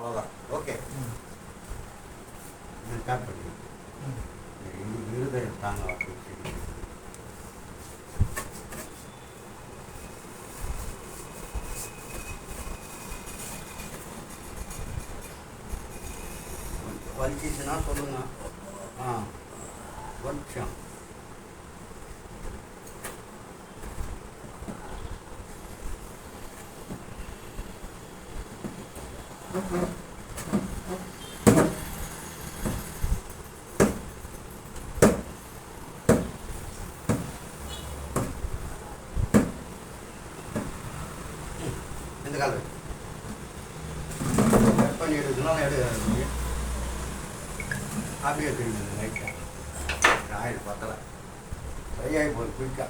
அவ்வளோதான் okay start பண்ணி ம். இந்த தாங்க வலிச்சிச்சுன்னா சொல்லுங்க. ஆ ஒரு ఎందుకలరు పన్నీరు దినాలు ఆపి లైట్ రాయలు పత్తల ఫ్రై అయిపోదు క్విక్గా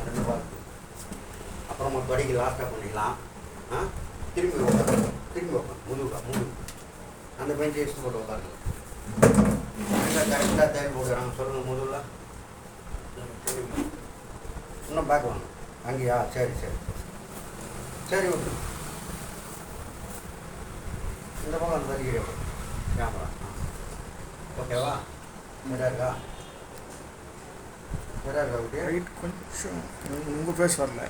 ரெண்டு பார்த்து அப்புறமா படிக்கு லாஸ்ட்டாக பண்ணிக்கலாம் ஆ? திரும்பி உட்காரு திரும்பி உட்காரு. முதுகா முதுகு. அந்த பெஞ்சை எடுத்து போட்டு கரெக்டாக தேவை போடுறாங்க சொல்லுங்கள் முதுகில். இன்னும் வாங்க அங்கேயா? சரி சரி. சரி ஓகே. இந்த பக்கம் தள்ளிக்கிறே கேமரா. ஓகேவா? சரியா இருக்கா? சரியா இருக்கா குட்டி? ரைட் கொஞ்சம் உங்கள் பேச வரல.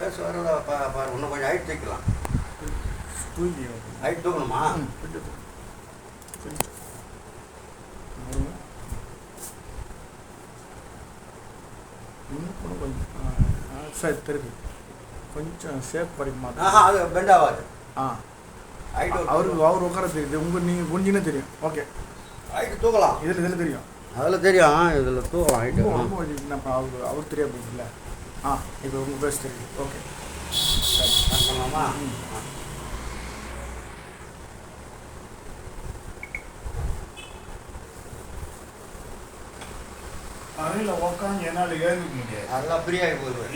பேச வரல பா பாரு இன்னும் கொஞ்சம் ஹைட் தூக்கலாம் தூக்கி ஹைட் தூக்கணுமா? கொஞ்சம். இன்னும் கூட கொஞ்சம் சரி திருப்பி கொஞ்சம் ஷேப் படி ஆஹா அது பெண்ட் ஆகாது. ஆ. ஹைட் அவருக்கு அவர் உட்கார தெரியுது. உங்கள் நீங்கள் குஞ்சினே தெரியும். ஓகே ஹைட் தூக்கலாம். இதில் இதில் தெரியும். அதில் தெரியும். இதில் தூக்கலாம். ஹைட்டு நம்ம அவர் அவர் தெரியாது போகுதுல்ல ஆ இப்போ உங்கள் பேச தெரியும் ஓகே சரி பண்ணலாமா? ம். ஆ. உக்காந்து என்னால் எழுந்திக்க முடியாது அதெல்லாம் ஃப்ரீயாகி போயிடுவேன்